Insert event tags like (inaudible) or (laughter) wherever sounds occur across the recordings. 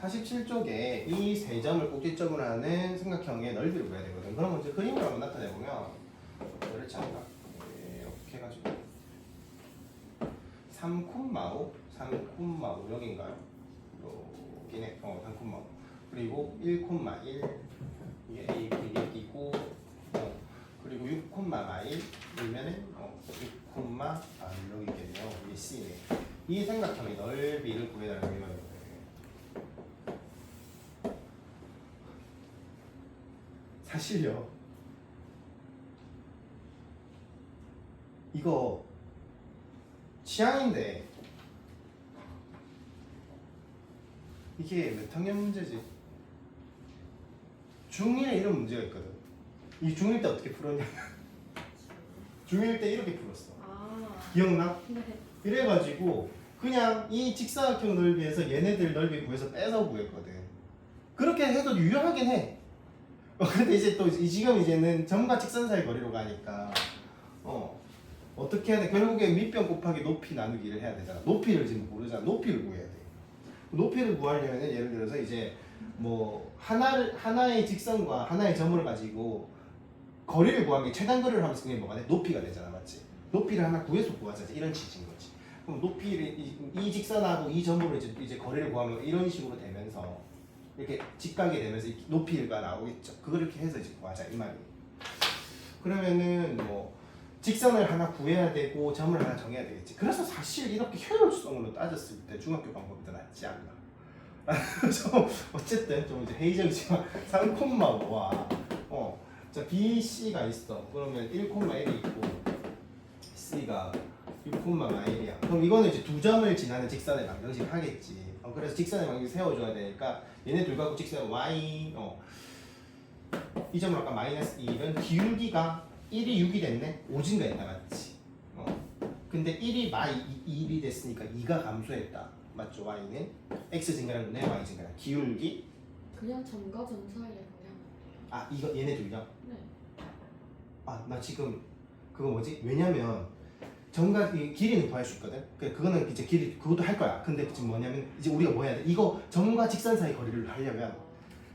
47쪽에 이 세 점을 꼭지점으로 하는 삼각형의 넓이를 구해야 되거든. 그럼 이제 그림을 한번 나타내 보면 그렇지 않나? 이렇게 해가지고 3콤마오, 3콤마오 여긴가요? 여기네. 어, 3콤마오. 그리고 1콤마1 이게 A, B, B고 어, 그리고 6콤마1 이면은 어, 6콤마 아 여기 있겠네요. 이게 C네. 이 삼각형의 넓이를 구해달라는 의미거든요. 사실요. 이거 취향인데 이게 몇 학년 문제지? 중1에 이런 문제가 있거든. 이 중1 때 어떻게 풀었냐? (laughs) 중1 때 이렇게 풀었어. 아, 기억나? 네. 이래가지고 그냥 이 직사각형 넓이에서 얘네들 넓이 구해서 빼서 구했거든. 그렇게 해도 유효하긴 해. 어, 근데 이제 또 이- 지금 이제는 점과 직선 사이 거리로 가니까 어 어떻게 해야 돼? 결국에 밑변 곱하기 높이 나누기를 해야 되잖아. 높이를 지금 모르잖아. 높이를 구해야 돼. 높이를 구하려면 예를 들어서 이제 뭐 하나를 하나의 직선과 하나의 점을 가지고 거리를 구하는 게 최단 거리를 하면서 그게 뭐가 돼? 높이가 되잖아, 맞지? 높이를 하나 구해서 구하자 이런 취지인 거지. 그럼 높이를 이, 이 직선하고 이 점으로 이제, 이제 거리를 구하면 이런 식으로 되면서 이렇게 직각이 되면서 이 높이가 나오겠죠. 그렇게 해서 이제 구하자 이 말이에요. 그러면은 뭐 직선을 하나 구해야 되고 점을 하나 정해야 되겠지. 그래서 사실 이렇게 효율성으로 따졌을 때 중학교 방법이 더 낫지 않나. (laughs) 좀 어쨌든 좀 이제 회의적이지만 3콤마와 (laughs) 어, 자 B, C가 있어. 그러면 1콤마1이 있고 C가 6콤마1이야. 그럼 이거는 이제 두 점을 지나는 직선의 방정식 하겠지. 어, 그래서 직선의 방정식 세워줘야 되니까 얘네 둘 갖고 직선 Y 어, 이 점을 아까 마이너스 2는 기울기가 1이 6이 됐네? 5진가 했다 맞지? 어. 근데 1이 마이 1이 됐으니까 2가 감소했다 맞죠? Y는 X 증가랑 네 Y 증가랑 기울기 그냥 점과 점 사이에 그냥 아 이거 얘네 둘이요? 네. 아나 지금 그거 뭐지? 왜냐면 정가 이 길이는 구할 수 있거든. 그 그거는 이제 길이 그것도 할 거야. 근데 지금 뭐냐면 이제 우리가 뭐 해야 돼? 이거 점과 직선 사이 거리를 하려면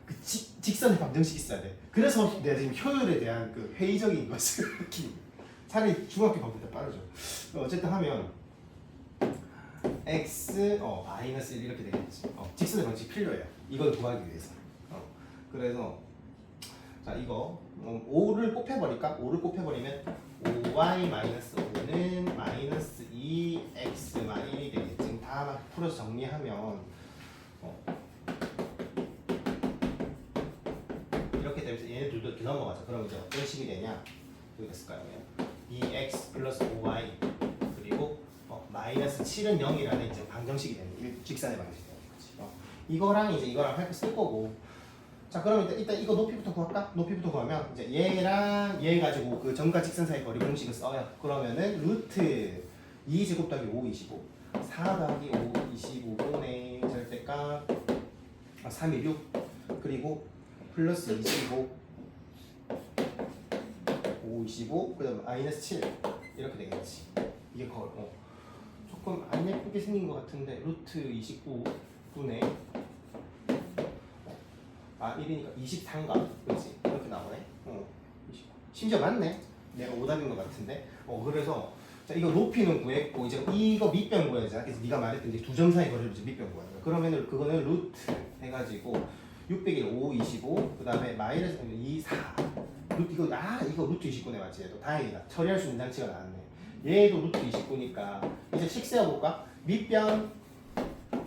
그 직, 직선의 방정식이 있어야 돼. 그래서 내가 지금 효율에 대한 그 회의적인 것을 (laughs) 차라리 중학교 방법보다 빠르죠. 어쨌든 하면 x 어 마이너스 1 이렇게 되겠지. 어, 직선의 방식 필요해요. 이걸 구하기 위해서. 어, 그래서 자 이거 음, 5를 곱해버릴까? 5를 곱해버리면 5y 마이너스 5는 마이너스 2x 마 1이 되겠지. 지금 다 막 풀어서 정리하면 어, 이렇게 되면서 얘네 둘도 이렇게 넘어가죠. 그럼 이제 어떤 식이 되냐? 어떻게 됐을까요? 2x 플러스 5y 그리고 어, 마이너스 7은 0이라는 이제 방정식이 되는 일- 직선의 방식이 되는 거지. 어, 이거랑 이제 이거랑 할거쓸 거고 자 그럼 일단, 일단 이거 높이부터 구할까? 높이부터 구하면 이제 얘랑 얘 가지고 그 점과 직선 사이 거리 공식을 써요. 그러면은 루트 2 제곱 더하기 5 25 4 더하기 5 25분의 절대값. 아, 3이 6 그리고 플러스 25 5 25 그다음 마이너스 7 이렇게 되겠지. 이게 거의 어. 조금 안 예쁘게 생긴 것 같은데 루트 29 분의 아 1이니까 23가? 그렇지. 이렇게 나오네. 어. 29. 심지어 맞네. 내가 오답인 것 같은데. 어 그래서 자 이거 높이는 구했고 이제 이거 밑변 구해야지. 그래서 네가 말했던 이제 두 점 사이 거리를 이제 밑변 구하는 거야. 그러면은 그거는 루트 해가지고 600일 5 25 그 다음에 마이너스 2 4 루트 이거 아 이거 루트 29네 맞지? 얘도. 다행이다. 처리할 수 있는 장치가 나왔네. 얘도 루트 29니까. 이제 식 세워볼까? 밑변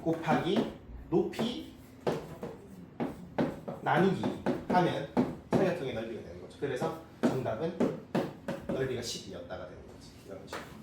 곱하기 높이 나누기 하면 삼각형의 넓이가 되는 거죠. 그래서 정답은 넓이가 10이었다가 되는 거지. 이런 식으로.